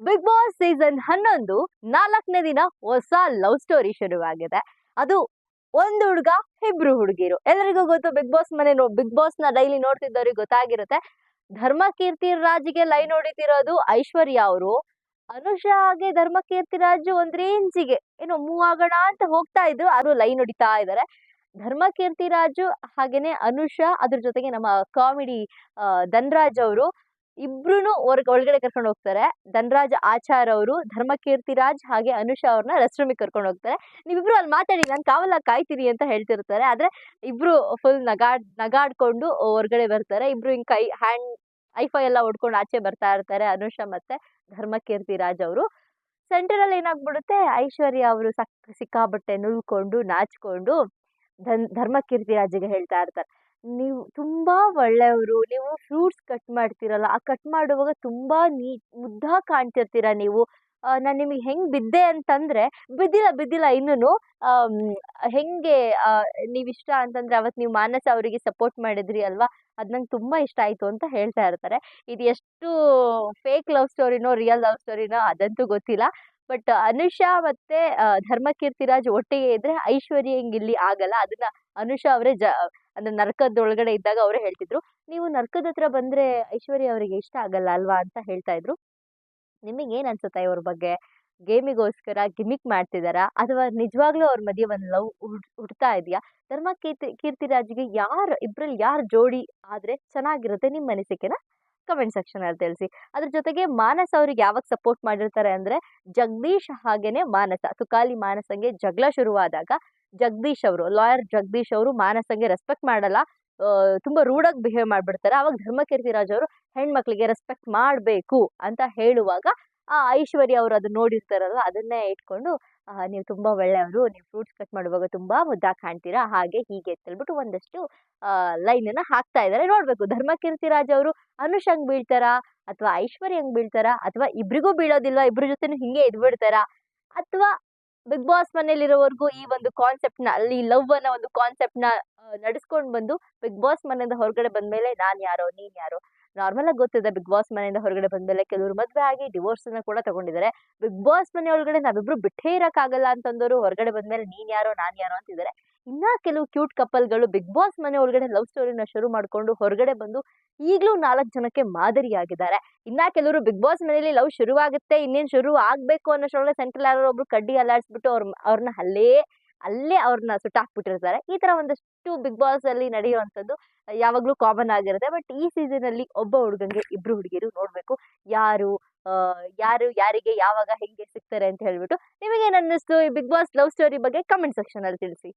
Big boss season ಹನ್ನೊಂದು ನಾಲ್ಕನೇ ದಿನ ಹೊಸ ಲವ್ ಸ್ಟೋರಿ ಶುರುವಾಗಿದೆ. ಅದು ಒಂದು ಹುಡುಗ, ಇಬ್ರು ಹುಡುಗಿರು. ಎಲ್ಲರಿಗೂ ಗೊತ್ತು ಬಿಗ್ ಬಾಸ್ ಮನೆ ಬಿಗ್ ಬಾಸ್ನ ಡೈಲಿ ನೋಡ್ತಿದ್ದವ್ರಿಗೆ ಗೊತ್ತಾಗಿರುತ್ತೆ. ಧರ್ಮಕೀರ್ತಿ ರಾಜ್ಗೆ ಲೈನ್ ಹೊಡಿತಿರೋದು ಐಶ್ವರ್ಯ ಅವರು. ಅನುಷಾಗೆ ಧರ್ಮ ಕೀರ್ತಿ ರಾಜು ಒಂದ್ ರೇಂಜಿಗೆ ಏನೋ ಮೂವ್ ಆಗೋಣ ಅಂತ ಹೋಗ್ತಾ ಇದ್ರು ಅವರು ಲೈನ್ ಹೊಡಿತಾ ಇದ್ದಾರೆ ಧರ್ಮಕೀರ್ತಿ ರಾಜು ಹಾಗೇನೆ ಅನುಷಾ, ಅದ್ರ ಜೊತೆಗೆ ನಮ್ಮ ಕಾಮಿಡಿ ಧನ್ರಾಜ್ ಅವರು. ಇಬ್ರು ಒಳಗಡೆ ಕರ್ಕೊಂಡು ಹೋಗ್ತಾರೆ. ಧನ್ರಾಜ್ ಆಚಾರ್ ಅವರು, ಧರ್ಮಕೀರ್ತಿ ರಾಜ್ ಹಾಗೆ ಅನುಷಾ ಅವ್ರನ್ನ ರೆಸ್ಟ್ ರೂಮಿಗೆ ಕರ್ಕೊಂಡು ಹೋಗ್ತಾರೆ. ನೀವಿಬ್ರು ಅಲ್ಲಿ ಮಾತಾಡಿ, ನಾನು ಕಾವಲ ಕಾಯ್ತೀರಿ ಅಂತ ಹೇಳ್ತಿರ್ತಾರೆ. ಆದ್ರೆ ಇಬ್ರು ಫುಲ್ ನಗಾಡ್, ನಗಾಡ್ಕೊಂಡು ಹೊರಗಡೆ ಬರ್ತಾರೆ. ಇಬ್ರು ಹಿಂಗ್ ಕೈ ಹ್ಯಾಂಡ್ ಐಫೈ ಎಲ್ಲ ಹೊಡ್ಕೊಂಡು ಆಚೆ ಬರ್ತಾ ಇರ್ತಾರೆ ಅನುಷಾ ಮತ್ತೆ ಧರ್ಮಕೀರ್ತಿ ರಾಜ್ ಅವರು. ಸೆಂಟರ್ ಅಲ್ಲಿ ಏನಾಗ್ಬಿಡುತ್ತೆ? ಐಶ್ವರ್ಯ ಅವರು ಸಕ್ ಸಿಕ್ಕಾಬಟ್ಟೆ ನುಳ್ಕೊಂಡು ನಾಚ್ಕೊಂಡು ಧನ್, ಧರ್ಮಕೀರ್ತಿ ರಾಜ್ಗೆ ಹೇಳ್ತಾ ಇರ್ತಾರೆ. ನೀವು ತುಂಬ ಒಳ್ಳೆಯವರು, ನೀವು ಫ್ರೂಟ್ಸ್ ಕಟ್ ಮಾಡ್ತೀರಲ್ಲ, ಆ ಕಟ್ ಮಾಡುವಾಗ ತುಂಬ ನೀ ಮುದ್ದಾಗಿ ಕಾಣ್ತಿರ್ತೀರ ನೀವು. ನಾನು ನಿಮಗೆ ಹೆಂಗ್ ಬಿದ್ದೆ ಅಂತಂದ್ರೆ, ಬಿದ್ದಿಲ್ಲ ಬಿದ್ದಿಲ್ಲ ಇನ್ನೂ ಹೆಂಗೆ ನೀವು ಇಷ್ಟ ಅಂತಂದ್ರೆ ಅವತ್ತು ನೀವು ಮಾನಸ ಅವರಿಗೆ ಸಪೋರ್ಟ್ ಮಾಡಿದ್ರಿ ಅಲ್ವಾ? ಅದು ನಂಗೆ ತುಂಬಾ ಇಷ್ಟ ಆಯ್ತು ಅಂತ ಹೇಳ್ತಾ ಇರ್ತಾರೆ. ಇದು ಎಷ್ಟು ಫೇಕ್ ಲವ್ ಸ್ಟೋರಿನೋ, ರಿಯಲ್ ಲವ್ ಸ್ಟೋರಿನೋ ಅದಂತೂ ಗೊತ್ತಿಲ್ಲ. ಬಟ್ ಅನುಷಾ ಮತ್ತೆ ಧರ್ಮಕೀರ್ತಿರಾಜ್ ಒಟ್ಟಿಗೆ ಇದ್ದರೆ ಐಶ್ವರ್ಯ ಹೆಂಗೆ ಇಲ್ಲಿ ಆಗಲ್ಲ. ಅದನ್ನ ಅನುಷಾ ಅವರೇ ಜ ಅಂದ್ರೆ ನರಕದೊಳಗಡೆ ಇದ್ದಾಗ ಅವರೇ ಹೇಳ್ತಿದ್ರು. ನೀವು ನರ್ಕದ ಹತ್ರ ಬಂದ್ರೆ ಐಶ್ವರ್ಯ ಅವರಿಗೆ ಇಷ್ಟ ಆಗಲ್ಲ ಅಲ್ವಾ ಅಂತ ಹೇಳ್ತಾ ಇದ್ರು. ನಿಮಗೆ ಏನು ಅನ್ಸುತ್ತೆ ಇವ್ರ ಬಗ್ಗೆ? ಗೇಮಿಗೋಸ್ಕರ ಗಿಮಿಕ್ ಮಾಡ್ತಿದ್ದಾರಾ ಅಥವಾ ನಿಜವಾಗ್ಲೂ ಅವ್ರ ಮಧ್ಯೆ ಒಂದು ಲವ್ ಹುಡ್ತಾ ಇದೆಯಾ? ಧರ್ಮ ಕೀರ್ತಿ, ಕೀರ್ತಿರಾಜ್ಗೆ ಯಾರು, ಇಬ್ರಲ್ಲಿ ಯಾರು ಜೋಡಿ ಆದ್ರೆ ಚೆನ್ನಾಗಿರುತ್ತೆ ನಿಮ್ಮ ಅನಿಸಿಕೆನ? ಕಮೆಂಟ್ ಸೆಕ್ಷನ್ ಅಲ್ಲಿ ತಿಳಿಸಿ. ಅದ್ರ ಜೊತೆಗೆ ಮಾನಸ ಅವ್ರಿಗೆ ಯಾವಾಗ ಸಪೋರ್ಟ್ ಮಾಡಿರ್ತಾರೆ ಅಂದ್ರೆ ಜಗದೀಶ್ ಹಾಗೇನೆ ಮಾನಸ, ತುಕಾಲಿ ಮಾನಸಂಗೆ ಜಗಳ ಶುರುವಾದಾಗ ಜಗದೀಶ್ ಅವರು ಲಾಯರ್ ಜಗದೀಶ್ ಅವರು ಮಾನಸಂಗೆ ರೆಸ್ಪೆಕ್ಟ್ ಮಾಡಲ್ಲ ತುಂಬಾ ರೂಢಾಗಿ ಬಿಹೇವ್ ಮಾಡ್ಬಿಡ್ತಾರೆ. ಅವಾಗ ಧರ್ಮಕೀರ್ತಿರಾಜ್ ಅವರು ಹೆಣ್ಮಕ್ಳಿಗೆ ರೆಸ್ಪೆಕ್ಟ್ ಮಾಡಬೇಕು ಅಂತ ಹೇಳುವಾಗ ಆ ಐಶ್ವರ್ಯ ಅವರು ಅದನ್ನ ನೋಡಿರ್ತಾರಲ್ವ, ಅದನ್ನೇ ಇಟ್ಕೊಂಡು ನೀವು ತುಂಬಾ ಒಳ್ಳೆಯವರು, ನೀವು ಫ್ರೂಟ್ಸ್ ಕಟ್ ಮಾಡುವಾಗ ತುಂಬಾ ಮುದ್ದಾಗಿ ಕಾಣ್ತೀರಾ, ಹಾಗೆ ಹೀಗೆ ಅಂತ ಹೇಳ್ಬಿಟ್ಟು ಒಂದಷ್ಟು ಲೈನನ್ನು ಹಾಕ್ತಾ ಇದ್ದಾರೆ ನೋಡ್ಬೇಕು ಧರ್ಮಕೀರ್ತಿರಾಜ್ ಅವರು ಅನುಷಂಗ್ ಬೀಳ್ತಾರಾ, ಅಥವಾ ಐಶ್ವರ್ಯ ಹೆಂಗ್ ಬೀಳ್ತಾರಾ, ಅಥವಾ ಇಬ್ರಿಗೂ ಬೀಳೋದಿಲ್ಲ ಇಬ್ರ ಜೊತೆನೂ ಹಿಂಗೆ ಇದ್ಬಿಡ್ತಾರಾ, ಅಥವಾ ಬಿಗ್ ಬಾಸ್ ಮನೇಲಿರೋವರೆಗೂ ಈ ಒಂದು ಕಾನ್ಸೆಪ್ಟ್ನ, ಅಲ್ಲಿ ಲವ್ ಅನ್ನೋ ಒಂದು ಕಾನ್ಸೆಪ್ಟ್ನ ನಡೆಸ್ಕೊಂಡು ಬಂದು ಬಿಗ್ ಬಾಸ್ ಮನೆಯಿಂದ ಹೊರಗಡೆ ಬಂದ್ಮೇಲೆ ನಾನ್ ಯಾರೋ, ನೀನ್ ಯಾರೋ ನಾರ್ಮಲ್ ಆಗಿ ಗೊತ್ತಿದೆ ಬಿಗ್ ಬಾಸ್ ಮನೆಯಿಂದ ಹೊರಗಡೆ ಬಂದ ಮೇಲೆ ಕೆಲವರು ಮದುವೆ ಆಗಿ ಡಿವೋರ್ಸ್ ಅನ್ನ ಕೂಡ ತಗೊಂಡಿದ್ದಾರೆ. ಬಿಗ್ ಬಾಸ್ ಮನೆ ಒಳಗಡೆ ನಾವಿಬ್ರು ಬಿಟ್ಟೇ ಇರೋಕ್ಕಾಗಲ್ಲ ಅಂತಂದವರು ಹೊರಗಡೆ ಬಂದ್ಮೇಲೆ ನೀನ್ ಯಾರೋ ನಾನ್ ಯಾರೋ ಅಂತಿದ್ದಾರೆ. ಇನ್ನ ಕೆಲವು ಕ್ಯೂಟ್ ಕಪಲ್ಗಳು ಬಿಗ್ ಬಾಸ್ ಮನೆ ಒಳಗಡೆ ಲವ್ ಸ್ಟೋರಿನ ಶುರು ಮಾಡ್ಕೊಂಡು ಹೊರಗಡೆ ಬಂದು ಈಗಲೂ ನಾಲ್ಕು ಜನಕ್ಕೆ ಮಾದರಿಯಾಗಿದ್ದಾರೆ. ಇನ್ನ ಕೆಲವರು ಬಿಗ್ ಬಾಸ್ ಮನೆಯಲ್ಲಿ ಲವ್ ಶುರುವಾಗುತ್ತೆ, ಇನ್ನೇನು ಶುರು ಆಗಬೇಕು ಅನ್ನೋಷ್ಟೊಳಗೆ ಸೆಂಟ್ರಲ್ ಯಾರೋ ಒಬ್ರು ಕಡ್ಡಿ ಅಲ್ಲಾಡಿಸ್ಬಿಟ್ಟು ಅವ್ರ ಅವ್ರನ್ನ ಅಲ್ಲೇ ಅಲ್ಲೇ ಅವ್ರನ್ನ ಸುಟ್ಟಾಕ್ಬಿಟ್ಟಿರ್ತಾರೆ. ಈ ತರ ಒಂದಷ್ಟು ಬಿಗ್ ಬಾಸ್ ಅಲ್ಲಿ ನಡೆಯುವಂಥದ್ದು ಯಾವಾಗ್ಲೂ ಕಾಮನ್ ಆಗಿರುತ್ತೆ. ಬಟ್ ಈ ಸೀಸನ್ ಅಲ್ಲಿ ಒಬ್ಬ ಹುಡುಗಂಗೆ ಇಬ್ರು ಹುಡುಗಿಯರು ನೋಡ್ಬೇಕು. ಯಾರು ಯಾರು, ಯಾರಿಗೆ, ಯಾವಾಗ, ಹೆಂಗೆ ಸಿಗ್ತಾರೆ ಅಂತ ಹೇಳ್ಬಿಟ್ಟು ನಿಮಗೆ ಅನ್ನಿಸ್ತು ಈ ಬಿಗ್ ಬಾಸ್ ಲವ್ ಸ್ಟೋರಿ ಬಗ್ಗೆ ಕಮೆಂಟ್ ಸೆಕ್ಷನ್ ಅಲ್ಲಿ ತಿಳಿಸಿ.